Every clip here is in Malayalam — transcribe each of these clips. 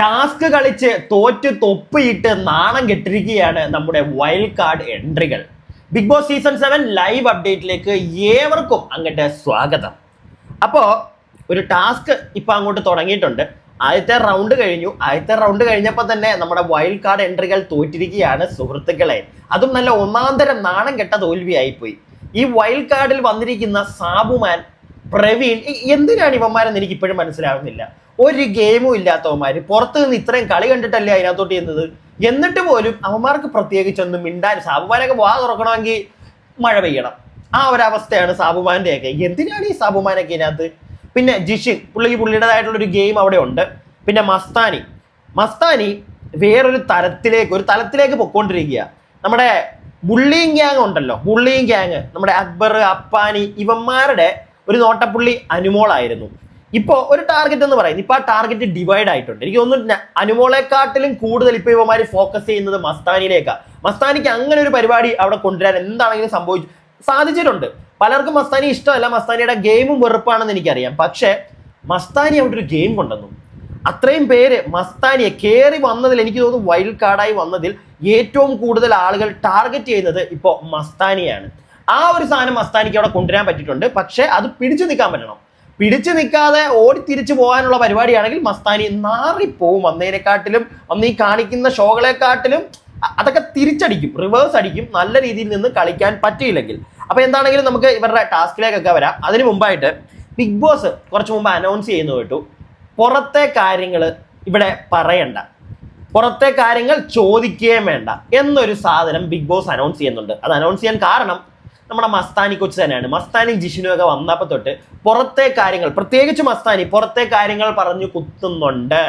ടാസ്ക് കളിച്ച് തോറ്റ് തൊപ്പിയിട്ട് നാണം കെട്ടിരിക്കുകയാണ് നമ്മുടെ വൈൽഡ് കാർഡ് എൻട്രികൾ. Bigg Boss season seven live അപ്ഡേറ്റിലേക്ക് ഏവർക്കും അങ്ങോട്ട് സ്വാഗതം. അപ്പോൾ ഒരു ടാസ്ക് ഇപ്പം അങ്ങോട്ട് തുടങ്ങിയിട്ടുണ്ട്. ആദ്യത്തെ റൗണ്ട് കഴിഞ്ഞു. ആദ്യത്തെ റൗണ്ട് കഴിഞ്ഞപ്പോൾ തന്നെ നമ്മുടെ വൈൽഡ് കാർഡ് എൻട്രികൾ തോറ്റിരിക്കുകയാണ് സുഹൃത്തുക്കളെ. അതും നല്ല ഒന്നാന്തരം നാണം കെട്ട തോൽവിയായിപ്പോയി. ഈ വൈൽഡ് കാർഡിൽ വന്നിരിക്കുന്ന സാബുമാൻ പ്രവീൺ എന്തിനാണ് ഇവന്മാരെന്ന് എനിക്ക് ഇപ്പോഴും മനസ്സിലാവുന്നില്ല. ഒരു ഗെയിമും ഇല്ലാത്തവന്മാര് പുറത്ത് നിന്ന് ഇത്രയും കളി കണ്ടിട്ടല്ലേ അതിനകത്തോട്ട് ചെയ്യുന്നത് എന്നിട്ട് പോലും അവന്മാർക്ക് പ്രത്യേകിച്ചൊന്നും മിണ്ടാൻ സാബുമാനൊക്കെ വാ തുറക്കണമെങ്കിൽ മഴ പെയ്യണം. ആ ഒരവസ്ഥയാണ് സാബുമാന്റെ ഒക്കെ. എന്തിനാണ് ഈ സാബുമാനൊക്കെ ഇതിനകത്ത്? പിന്നെ ജിഷിൻ പുള്ളിക്ക് പുള്ളിയുടേതായിട്ടുള്ള ഒരു ഗെയിം അവിടെ ഉണ്ട്. പിന്നെ മസ്താനി. മസ്താനി വേറൊരു തലത്തിലേക്ക് ഒരു തലത്തിലേക്ക് പൊക്കോണ്ടിരിക്കുക നമ്മുടെ ബുള്ളിയും ഗ്യാങ് ഉണ്ടല്ലോ. ബുള്ളിയും ഗ്യാങ് നമ്മുടെ അക്ബർ അപ്പാനി ഇവന്മാരുടെ ഒരു നോട്ടപ്പുള്ളി അനുമോളായിരുന്നു. ഇപ്പോൾ ഒരു ടാർഗറ്റ് എന്ന് പറയുന്നത് ഇപ്പോൾ ആ ടാർഗറ്റ് ഡിവൈഡ് ആയിട്ടുണ്ട്. എനിക്ക് തോന്നുന്നു അനുമോളെക്കാട്ടിലും കൂടുതൽ ഇപ്പോൾ ഇവമാർ ഫോക്കസ് ചെയ്യുന്നത് മസ്താനിയിലേക്കാണ് മസ്താനിക്ക് അങ്ങനെ ഒരു പരിപാടി അവിടെ കൊണ്ടുവരാൻ എന്താണെങ്കിലും സംഭവിച്ചു സാധിച്ചിട്ടുണ്ട്. പലർക്കും മസ്താനി ഇഷ്ടമല്ല. മസ്താനിയുടെ ഗെയിമും വെറുപ്പാണെന്ന് എനിക്കറിയാം. പക്ഷേ മസ്താനി അവിടെ ഒരു ഗെയിം കൊണ്ടുവന്നു. അത്രയും പേര് മസ്താനിയെ കയറി വന്നതിൽ എനിക്ക് തോന്നുന്നു വൈൽഡ് കാർഡായി വന്നതിൽ ഏറ്റവും കൂടുതൽ ആളുകൾ ടാർഗറ്റ് ചെയ്യുന്നത് ഇപ്പോൾ മസ്താനിയാണ്. ആ ഒരു സാധനം മസ്താനിക്ക് അവിടെ കൊണ്ടുവരാൻ പറ്റിയിട്ടുണ്ട്. പക്ഷേ അത് പിടിച്ചു നിൽക്കാൻ പറ്റണം. പിടിച്ചു നിൽക്കാതെ ഓടി തിരിച്ചു പോകാനുള്ള പരിപാടിയാണെങ്കിൽ മസ്താനി നാറിപ്പോവും വന്നതിനെക്കാട്ടിലും അന്ന് ഈ കാണിക്കുന്ന ഷോകളെക്കാട്ടിലും അതൊക്കെ തിരിച്ചടിക്കും റിവേഴ്സ് അടിക്കും നല്ല രീതിയിൽ നിന്ന് കളിക്കാൻ പറ്റിയില്ലെങ്കിൽ. അപ്പൊ എന്താണെങ്കിലും നമുക്ക് ഇവരുടെ ടാസ്കിലേക്കൊക്കെ വരാം. അതിന് മുമ്പായിട്ട് ബിഗ് ബോസ് കുറച്ച് മുമ്പ് അനൗൺസ് ചെയ്യുന്നു കേട്ടു. പുറത്തെ കാര്യങ്ങൾ ഇവിടെ പറയണ്ട. പുറത്തെ കാര്യങ്ങൾ ചോദിക്കുകയും വേണ്ട എന്നൊരു സാധനം ബിഗ് ബോസ് അനൗൺസ് ചെയ്യുന്നുണ്ട്. അത് അനൗൺസ് ചെയ്യാൻ കാരണം നമ്മുടെ മസ്താനി കൊച്ചു തന്നെയാണ്. മസ്താനി ജിഷിനുമൊക്കെ വന്നപ്പോൾ തൊട്ട് പുറത്തെ കാര്യങ്ങൾ പ്രത്യേകിച്ച് മസ്താനി പുറത്തെ കാര്യങ്ങൾ പറഞ്ഞു കുത്തുന്നുണ്ട്.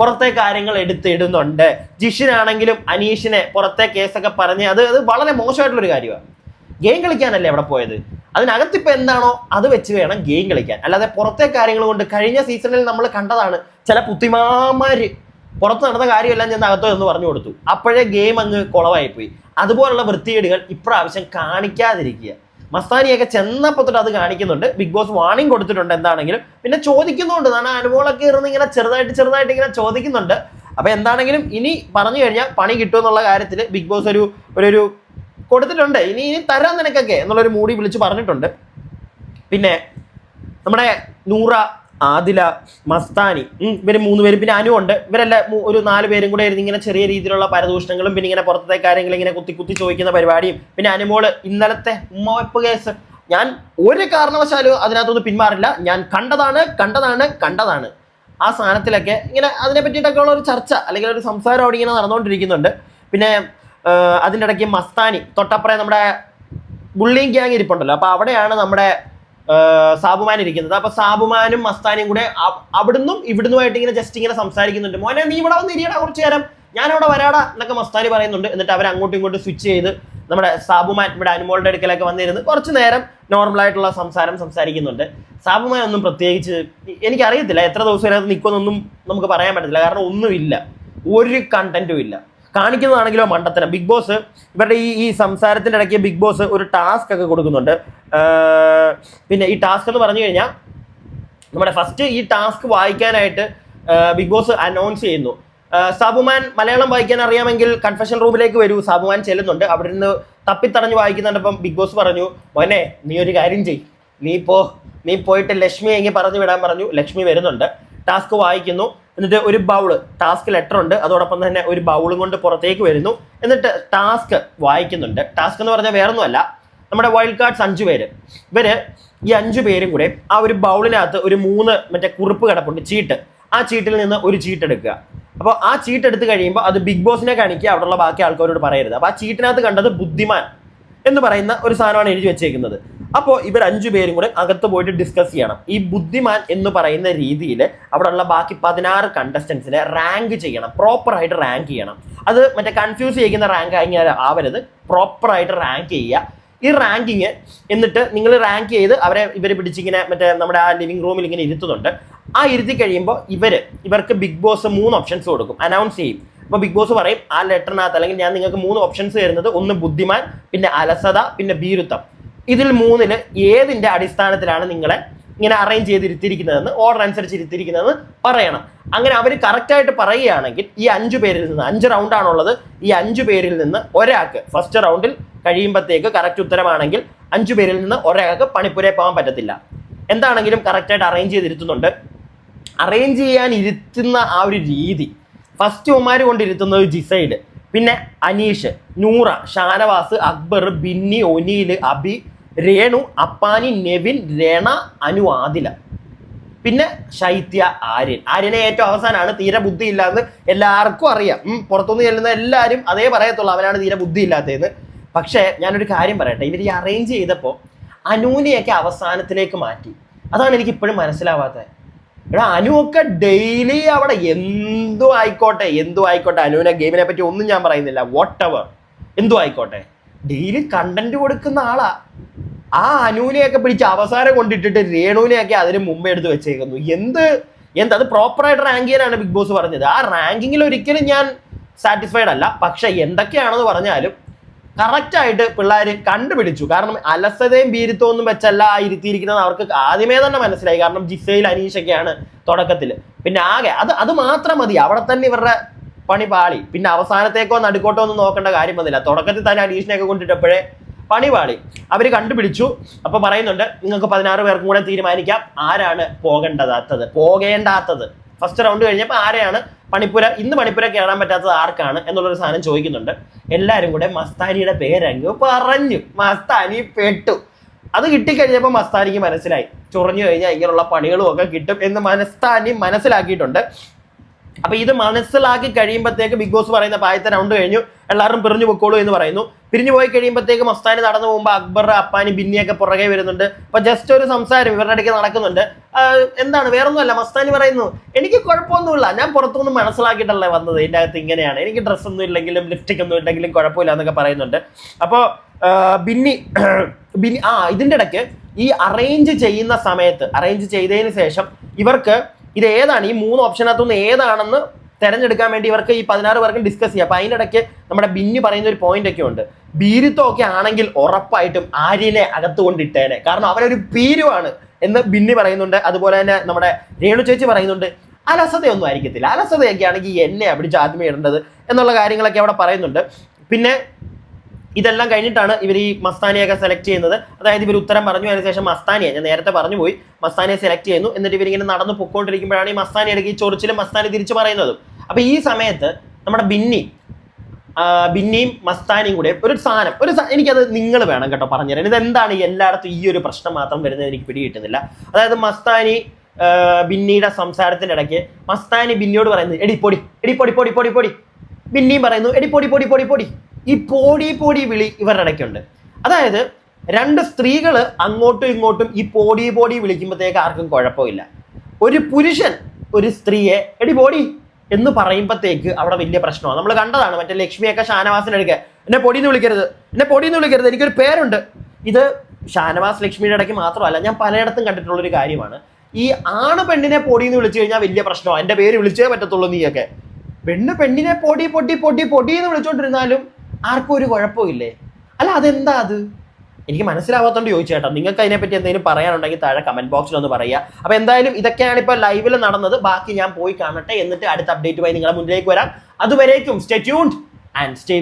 പുറത്തെ കാര്യങ്ങൾ എടുത്തിടുന്നുണ്ട്. ജിഷിനാണെങ്കിലും അനീഷിനെ പുറത്തെ കേസൊക്കെ പറഞ്ഞ് അത് അത് വളരെ മോശമായിട്ടുള്ളൊരു കാര്യമാണ് ഗെയിം കളിക്കാനല്ലേ അവിടെ പോയത്? അതിനകത്ത് ഇപ്പൊ എന്താണോ അത് വെച്ച് വേണം ഗെയിം കളിക്കാൻ. അല്ലാതെ പുറത്തെ കാര്യങ്ങൾ കൊണ്ട് കഴിഞ്ഞ സീസണിൽ നമ്മൾ കണ്ടതാണ് ചില പുത്തിമാമാര് പുറത്ത് നടന്ന കാര്യമെല്ലാം ചെന്ന് അകത്തോ എന്ന് പറഞ്ഞു കൊടുത്തു. അപ്പോഴേ ഗെയിം അങ്ങ് കുളവായിപ്പോയി. അതുപോലുള്ള വൃത്തികേടുകൾ ഇപ്രാവശ്യം കാണിക്കാതിരിക്കുക. മസ്താനിയൊക്കെ ചെന്നപ്പോൾ തൊട്ട് അത് കാണിക്കുന്നുണ്ട്. ബിഗ് ബോസ് വാണിംഗ് കൊടുത്തിട്ടുണ്ട് എന്താണെങ്കിലും. പിന്നെ ചോദിക്കുന്നുണ്ട്. കാരണം അനുഭവങ്ങളൊക്കെ ഇരുന്ന് ഇങ്ങനെ ചെറുതായിട്ട് ചെറുതായിട്ട് ഇങ്ങനെ ചോദിക്കുന്നുണ്ട്. അപ്പൊ എന്താണെങ്കിലും ഇനി പറഞ്ഞു കഴിഞ്ഞാൽ പണി കിട്ടുമെന്നുള്ള കാര്യത്തിൽ ബിഗ് ബോസ് ഒരു ഒരു കൊടുത്തിട്ടുണ്ട്. ഇനി ഇനി തരാം നിനക്കൊക്കെ എന്നുള്ളൊരു മൂടി വിളിച്ച് പറഞ്ഞിട്ടുണ്ട്. പിന്നെ നമ്മുടെ നൂറ ആദില മസ്താനി ഇവർ മൂന്ന് പേരും. പിന്നെ അനു ഉണ്ട്. ഇവരെല്ലാം ഒരു നാല് പേരും കൂടെ ഇരുന്ന് ഇങ്ങനെ ചെറിയ രീതിയിലുള്ള പരദൂഷണങ്ങളും പിന്നെ ഇങ്ങനെ പുറത്തെ കാര്യങ്ങൾ ഇങ്ങനെ കുത്തി കുത്തി ചോദിക്കുന്ന പരിപാടിയും. പിന്നെ അനുമോൾ ഇന്നലത്തെ ഉമ്മവെപ്പ് കേസ്. ഞാൻ ഒരു കാരണവശാലും അതിനകത്തൊന്നും പിന്മാറില്ല. ഞാൻ കണ്ടതാണ് കണ്ടതാണ് കണ്ടതാണ്. ആ സാധനത്തിലൊക്കെ ഇങ്ങനെ അതിനെ പറ്റിയിട്ടൊക്കെ ഉള്ള ഒരു ചർച്ച അല്ലെങ്കിൽ ഒരു സംസാരം അവിടെ ഇങ്ങനെ നടന്നുകൊണ്ടിരിക്കുന്നുണ്ട്. പിന്നെ അതിന്റെ ഇടയ്ക്ക് മസ്താനി തൊട്ടപ്പുറം നമ്മുടെ ബുള്ളിങ് ഗ്യാങ് ഇരിപ്പുണ്ടല്ലോ. അപ്പോൾ അവിടെയാണ് നമ്മുടെ സാബുമാൻ ഇരിക്കുന്നത്. അപ്പൊ സാബുമാനും മസ്താനിയും കൂടെ അവിടുന്നും ഇവിടുന്നുമായിട്ട് ഇങ്ങനെ ജസ്റ്റ് ഇങ്ങനെ സംസാരിക്കുന്നുണ്ട്. മോനെ നീ ഇവിടെ വന്ന് ഇരിയടാ കുറച്ച് നേരം. ഞാൻ അവിടെ വരാടാ എന്നൊക്കെ മസ്താനി പറയുന്നുണ്ട്. എന്നിട്ട് അവർ അങ്ങോട്ടും ഇങ്ങോട്ടും സ്വിച്ച് ചെയ്ത് നമ്മുടെ സാബുമാൻ ഇവിടെ അനുമോളുടെ അടുക്കലൊക്കെ വന്നിരുന്ന് കുറച്ച് നേരം നോർമൽ ആയിട്ടുള്ള സംസാരം സംസാരിക്കുന്നുണ്ട്. സാബുമാൻ ഒന്നും പ്രത്യേകിച്ച് എനിക്കറിയത്തില്ല. എത്ര ദിവസം അതിനകത്ത് നിൽക്കുമെന്നൊന്നും നമുക്ക് പറയാൻ പറ്റത്തില്ല. കാരണം ഒന്നുമില്ല. ഒരു കണ്ടന്റും ഇല്ല. കാണിക്കുന്നതാണെങ്കിലോ മണ്ടത്തരം. ബിഗ് ബോസ് ഇവരുടെ ഈ ഈ സംസാരത്തിന്റെ ഇടയ്ക്ക് ബിഗ് ബോസ് ഒരു ടാസ്ക് ഒക്കെ കൊടുക്കുന്നുണ്ട്. പിന്നെ ഈ ടാസ്ക് എന്ന് പറഞ്ഞു കഴിഞ്ഞാൽ നമ്മുടെ ഫസ്റ്റ് ഈ ടാസ്ക് വായിക്കാനായിട്ട് ബിഗ് ബോസ് അനൗൺസ് ചെയ്യുന്നു. സാബുമാൻ മലയാളം വായിക്കാൻ അറിയാമെങ്കിൽ കൺഫെഷൻ റൂമിലേക്ക് വരൂ. സാബുമാൻ ചെല്ലുന്നുണ്ട്. അവിടെ നിന്ന് തപ്പിത്തടഞ്ഞ് വായിക്കുന്നുണ്ടപ്പം ബിഗ് ബോസ് പറഞ്ഞു മോനെ നീ ഒരു കാര്യം ചെയ് നീ പോ. നീ പോയിട്ട് ലക്ഷ്മി എങ്കിൽ പറഞ്ഞു വിടാൻ പറഞ്ഞു. ലക്ഷ്മി വരുന്നുണ്ട്. ടാസ്ക് വായിക്കുന്നു. എന്നിട്ട് ഒരു ബൗൾ ടാസ്ക് ലെറ്റർ ഉണ്ട്. അതോടൊപ്പം തന്നെ ഒരു ബൗളും കൊണ്ട് പുറത്തേക്ക് വരുന്നു. എന്നിട്ട് ടാസ്ക് വായിക്കുന്നുണ്ട്. ടാസ്ക് എന്ന് പറഞ്ഞാൽ വേറൊന്നുമല്ല. നമ്മുടെ വൈൽഡ് കാർഡ്സ് അഞ്ചു പേര്. ഇവർ ഈ അഞ്ചു പേരും കൂടെ ആ ഒരു ബൗളിനകത്ത് ഒരു മൂന്ന് മറ്റേ കുറിപ്പ് കിടപ്പുണ്ട് ചീട്ട്. ആ ചീട്ടിൽ നിന്ന് ഒരു ചീട്ട് എടുക്കുക. അപ്പോൾ ആ ചീട്ട് എടുത്ത് കഴിയുമ്പോൾ അത് ബിഗ് ബോസിനെ കാണിക്കുക അവിടെയുള്ള ബാക്കി ആൾക്കാരോട് പറയരുത്. അപ്പോൾ ആ ചീട്ടിനകത്ത് കണ്ടത് ബുദ്ധിമാൻ എന്ന് പറയുന്ന ഒരു സാധനമാണ് എഴുതി വെച്ചേക്കുന്നത്. അപ്പോൾ ഇവർ അഞ്ചു പേരും കൂടെ അകത്ത് പോയിട്ട് ഡിസ്കസ് ചെയ്യണം. ഈ ബുദ്ധിമാൻ എന്ന് പറയുന്ന രീതിയിൽ അവിടെയുള്ള ബാക്കി പതിനാറ് കണ്ടസ്റ്റൻസിനെ റാങ്ക് ചെയ്യണം. പ്രോപ്പറായിട്ട് റാങ്ക് ചെയ്യണം. അത് മറ്റേ കൺഫ്യൂസ് ചെയ്യുന്ന റാങ്ക് ആയി ആവരുത്. പ്രോപ്പറായിട്ട് റാങ്ക് ചെയ്യുക. ഈ റാങ്കിങ് എന്നിട്ട് നിങ്ങൾ റാങ്ക് ചെയ്ത് അവരെ ഇവർ പിടിച്ചിങ്ങനെ മറ്റേ നമ്മുടെ ആ ലിവിംഗ് റൂമിൽ ഇങ്ങനെ ഇരുത്തുന്നുണ്ട്. ആ ഇരുത്തി കഴിയുമ്പോൾ ഇവർ ഇവർക്ക് ബിഗ് ബോസ് മൂന്ന് ഓപ്ഷൻസ് കൊടുക്കും. അനൗൺസ് ചെയ്യും. അപ്പോൾ ബിഗ് ബോസ് പറയും ആ ലെറ്ററിനകത്ത് അല്ലെങ്കിൽ ഞാൻ നിങ്ങൾക്ക് മൂന്ന് ഓപ്ഷൻസ് തരുന്നത് ഒന്ന് ബുദ്ധിമാൻ പിന്നെ അലസത പിന്നെ ഭീരുത്വം. ഇതിൽ മൂന്നിന് ഏതിന്റെ അടിസ്ഥാനത്തിലാണ് നിങ്ങളെ ഇങ്ങനെ അറേഞ്ച് ചെയ്തിരുത്തിയിരിക്കുന്നതെന്ന് ഓർഡർ അനുസരിച്ച് ഇരുത്തിയിരിക്കുന്നതെന്ന് പറയണം. അങ്ങനെ അവർ കറക്റ്റായിട്ട് പറയുകയാണെങ്കിൽ ഈ അഞ്ച് പേരിൽ നിന്ന് അഞ്ച് റൗണ്ടാണുള്ളത് ഈ അഞ്ച് പേരിൽ നിന്ന് ഒരാൾക്ക് ഫസ്റ്റ് റൗണ്ടിൽ കഴിയുമ്പോഴത്തേക്ക് കറക്റ്റ് ഉത്തരമാണെങ്കിൽ അഞ്ചു പേരിൽ നിന്ന് ഒരാൾക്ക് പണിപ്പുരയെ പോകാൻ പറ്റത്തില്ല. എന്താണെങ്കിലും കറക്റ്റായിട്ട് അറേഞ്ച് ചെയ്തിരുത്തുന്നുണ്ട്. അറേഞ്ച് ചെയ്യാൻ ഇരുത്തുന്ന ആ ഒരു രീതി ഫസ്റ്റ് ഒമാര് കൊണ്ടിരുത്തുന്നത് ജിസൈഡ് പിന്നെ അനീഷ് നൂറ ഷാനവാസ് അക്ബർ ബിന്നി ഒനീൽ അബി രേണു അപ്പാനി നെവിൻ രണ അനു ആദില. പിന്നെ ശൈത്യ ആര്യൻ. ആര്യനെ ഏറ്റവും അവസാനമാണ് തീരെ ബുദ്ധി ഇല്ലാന്ന് എല്ലാവർക്കും അറിയാം. പുറത്തുനിന്ന് ചെല്ലുന്ന എല്ലാവരും അതേ പറയത്തുള്ളൂ അവനാണ് തീരെ ബുദ്ധി ഇല്ലാത്തതെന്ന് പക്ഷേ ഞാനൊരു കാര്യം പറയട്ടെ. ഇവർ ഈ അറേഞ്ച് ചെയ്തപ്പോൾ അനൂനെയൊക്കെ അവസാനത്തിലേക്ക് മാറ്റി. അതാണ് എനിക്ക് ഇപ്പോഴും മനസ്സിലാവാത്തത്. എടാ അനു ഒക്കെ ഡെയിലി അവിടെ എന്തും ആയിക്കോട്ടെ എന്തും ആയിക്കോട്ടെ. അനുവിനെ ഗെയിമിനെ പറ്റി ഒന്നും ഞാൻ പറയുന്നില്ല. വാട്ട് എവർ എന്തും ആയിക്കോട്ടെ. ഡെയിലി കണ്ടന്റ് കൊടുക്കുന്ന ആളാ. ആ അനുവിനെയൊക്കെ പിടിച്ച് അവസാനം കൊണ്ടിട്ടിട്ട് രേണുവിനെയൊക്കെ അതിന് മുമ്പേ എടുത്ത് വെച്ചേക്കുന്നു. എന്ത് എന്ത് അത് പ്രോപ്പറായിട്ട് റാങ്ക് ചെയ്യാനാണ് ബിഗ് ബോസ് പറഞ്ഞത്. ആ റാങ്കിങ്ങിൽ ഒരിക്കലും ഞാൻ സാറ്റിസ്ഫൈഡ് അല്ല. പക്ഷെ എന്തൊക്കെയാണെന്ന് പറഞ്ഞാലും കറക്റ്റായിട്ട് പിള്ളേർ കണ്ടുപിടിച്ചു. കാരണം അലസതയും ബീരിത്തവും ഒന്നും വെച്ചല്ല ഇരുത്തിയിരിക്കുന്നത് അവർക്ക് ആദ്യമേ തന്നെ മനസ്സിലായി. കാരണം ജിസയിൽ അനീഷൊക്കെയാണ് തുടക്കത്തിൽ പിന്നെ ആകെ അത് അത് മാത്രം മതി. അവിടെ തന്നെ ഇവരുടെ പണി പാളി. പിന്നെ അവസാനത്തേക്കോ നടുക്കോട്ടോ ഒന്നും നോക്കേണ്ട കാര്യം വന്നില്ല തുടക്കത്തിൽ തന്നെ അനീഷിനെയൊക്കെ കൊണ്ടിട്ടപ്പോഴേ പണി അവർ അവർ കണ്ടുപിടിച്ചു. അപ്പൊ പറയുന്നുണ്ട് നിങ്ങൾക്ക് പതിനാറ് പേർക്കും കൂടെ തീരുമാനിക്കാം. ആരാണ് പോകേണ്ടതാത്തത്? പോകേണ്ടാത്തത്. ഫസ്റ്റ് റൗണ്ട് കഴിഞ്ഞപ്പോൾ ആരെയാണ് പണിപ്പുര ഇന്ന് പണിപ്പുര കയറാൻ പറ്റാത്തത് ആർക്കാണ് എന്നുള്ളൊരു സാധനം ചോദിക്കുന്നുണ്ട്. എല്ലാവരും കൂടെ മസ്താനിയുടെ പേരങ്ങ് പറഞ്ഞു. മസ്താനി പെട്ടു. അത് കിട്ടിക്കഴിഞ്ഞപ്പോൾ മസ്താനിക്ക് മനസ്സിലായി. ചൊറിഞ്ഞു കഴിഞ്ഞാൽ ഇങ്ങനെയുള്ള പണികളും ഒക്കെ കിട്ടും എന്ന് മസ്താനി മനസ്സിലാക്കിയിട്ടുണ്ട്. അപ്പൊ ഇത് മനസ്സിലാക്കി കഴിയുമ്പോഴത്തേക്ക് ബിഗ് ബോസ് പറയുന്ന പായത്തെ റൗണ്ട് കഴിഞ്ഞു. എല്ലാവരും പിറഞ്ഞു പൊക്കോളൂ എന്ന് പറയുന്നു. പിരിഞ്ഞു പോയി കഴിയുമ്പോഴത്തേക്കും മസ്താനി നടന്നു പോകുമ്പോൾ അക്ബർ അപ്പാനി ബിന്നിയൊക്കെ പുറകെ വരുന്നുണ്ട്. അപ്പൊ ജസ്റ്റ് ഒരു സംസാരം ഇവരുടെ ഇടയ്ക്ക് നടക്കുന്നുണ്ട്. എന്താണ്? വേറൊന്നുമല്ല മസ്താനി പറയുന്നു എനിക്ക് കുഴപ്പമൊന്നുമില്ല. ഞാൻ പുറത്തുനിന്ന് മനസ്സിലാക്കിയിട്ടല്ലേ വന്നത്? ഇതിന്റെ അകത്ത് ഇങ്ങനെയാണ്. എനിക്ക് ഡ്രസ്സൊന്നും ഇല്ലെങ്കിലും ലിപ്സ്റ്റിക് ഒന്നും ഇല്ലെങ്കിലും കുഴപ്പമില്ല എന്നൊക്കെ പറയുന്നുണ്ട്. അപ്പോൾ ബിന്നി ബിന്നി ആ ഇതിന്റെ ഇടയ്ക്ക് ഈ അറേഞ്ച് ചെയ്യുന്ന സമയത്ത് അറേഞ്ച് ചെയ്തതിന് ശേഷം ഇവർക്ക് ഇത് ഏതാണ്? ഈ മൂന്ന് ഓപ്ഷനകത്തുനിന്ന് ഏതാണെന്ന് തെരഞ്ഞെടുക്കാൻ വേണ്ടി ഇവർക്ക് ഈ പതിനാറ് പേർക്കും ഡിസ്കസ് ചെയ്യാം. അപ്പൊ അതിന്റെ ഇടയ്ക്ക് നമ്മുടെ ബിന്നി പറയുന്ന ഒരു പോയിന്റ് ഒക്കെ ഉണ്ട്. ബീരിത്തം ഒക്കെ ആണെങ്കിൽ ഉറപ്പായിട്ടും ആര്യനെ അകത്തു കൊണ്ടിട്ടേനെ. കാരണം അവനൊരു പീരുവാണ് എന്ന് ബിന്നി പറയുന്നുണ്ട്. അതുപോലെ തന്നെ നമ്മുടെ രേണു ചേച്ചി പറയുന്നുണ്ട്. അലസതയൊന്നും ആയിരിക്കത്തില്ല. അലസതയൊക്കെ ആണെങ്കിൽ എന്നെ പിടിച്ച് ആദ്യമേ ഇടേണ്ടത് എന്നുള്ള കാര്യങ്ങളൊക്കെ അവിടെ പറയുന്നുണ്ട്. പിന്നെ ഇതെല്ലാം കഴിഞ്ഞിട്ടാണ് ഇവർ ഈ മസ്താനിയൊക്കെ സെലക്ട് ചെയ്യുന്നത്. അതായത് ഇവർ ഉത്തരം പറഞ്ഞു അതിനുശേഷം മസ്താനിയെ ഞാൻ നേരത്തെ പറഞ്ഞു പോയി മസ്താനിയെ സെലക്ട് ചെയ്യുന്നു. എന്നിട്ട് ഇവരിങ്ങനെ നടന്ന് പൊക്കോണ്ടിരിക്കുമ്പോഴാണ് ഈ മസ്താനി ഇടയ്ക്ക് ഈ ചൊറിച്ചിലും മസ്താനി തിരിച്ചു പറയുന്നത്. അപ്പൊ ഈ സമയത്ത് നമ്മുടെ ബിന്നി ബിന്നിയും മസ്താനിയും കൂടെ ഒരു സാധനം ഒരു എനിക്കത് നിങ്ങൾ വേണം കേട്ടോ പറഞ്ഞുതരാൻ ഇതെന്താണ് ഈ എല്ലായിടത്തും ഈ ഒരു പ്രശ്നം മാത്രം വരുന്നത് എനിക്ക് പിടികിട്ടുന്നില്ല. അതായത് മസ്താനി ബിന്നിയുടെ സംസാരത്തിന്റെ ഇടയ്ക്ക് മസ്താനി ബിന്നിയോട് പറയുന്നത് എടി പൊടി എടി പൊടി പൊടി പൊടി പൊടി. ബിന്നിയും പറയുന്നു എടി പൊടി പൊടി പൊടി പൊടി. ഈ പോടി പോടി വിളി ഇവരുടെ ഇടയ്ക്കുണ്ട്. അതായത് രണ്ട് സ്ത്രീകൾ അങ്ങോട്ടും ഇങ്ങോട്ടും ഈ പോടി പോടി വിളിക്കുമ്പോഴത്തേക്ക് ആർക്കും കുഴപ്പമില്ല. ഒരു പുരുഷൻ ഒരു സ്ത്രീയെ എടി പോടി എന്ന് പറയുമ്പോഴത്തേക്ക് അവിടെ വലിയ പ്രശ്നമാണ്. നമ്മൾ കണ്ടതാണ് മറ്റേ ലക്ഷ്മിയൊക്കെ ഷാനവാസിനെ എടുക്കുക എന്നെ പൊടിയെന്ന് വിളിക്കരുത് എന്നെ പൊടിയെന്ന് വിളിക്കരുത് എനിക്കൊരു പേരുണ്ട്. ഇത് ഷാനവാസ് ലക്ഷ്മിയുടെ ഇടയ്ക്ക് മാത്രമല്ല ഞാൻ പലയിടത്തും കണ്ടിട്ടുള്ളൊരു കാര്യമാണ്. ഈ ആണ് പെണ്ണിനെ പൊടിയെന്ന് വിളിച്ചു കഴിഞ്ഞാൽ വലിയ പ്രശ്നമാണ് എന്റെ പേര് വിളിച്ചേ പറ്റത്തുള്ളൂ നീയൊക്കെ. പെണ്ണ് പെണ്ണിനെ പൊടി പൊടി പൊടി പൊടി എന്ന് വിളിച്ചോണ്ടിരുന്നാലും ആർക്കും ഒരു കുഴപ്പമില്ലേ? അല്ല അതെന്താ അത്? എനിക്ക് മനസ്സിലാവാത്തോണ്ട് ചോദിച്ചേട്ടോ നിങ്ങൾക്ക് അതിനെപ്പറ്റി എന്തെങ്കിലും പറയാനുണ്ടെങ്കിൽ താഴെ കമന്റ് ബോക്സിൽ ഒന്ന് പറയുക. അപ്പോൾ എന്തായാലും ഇതൊക്കെയാണ് ഇപ്പൊ ലൈവിൽ നടന്നത്. ബാക്കി ഞാൻ പോയി കാണട്ടെ. എന്നിട്ട് അടുത്ത അപ്ഡേറ്റുമായി നിങ്ങളുടെ മുന്നിലേക്ക് വരാം. അതുവരേക്കും സ്റ്റേ ട്യൂൺഡ് ആൻഡ് സ്റ്റേ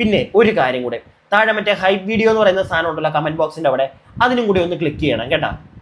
പിന്നെ ഒരു കാര്യം കൂടെ. താഴെ മറ്റേ ഹൈപ്പ് വീഡിയോ എന്ന് പറയുന്ന സാധനം ഉണ്ടല്ലോ കമന്റ് ബോക്സിന്റെ അവിടെ. അതിനും കൂടി ഒന്ന് ക്ലിക്ക് ചെയ്യണം കേട്ടാ.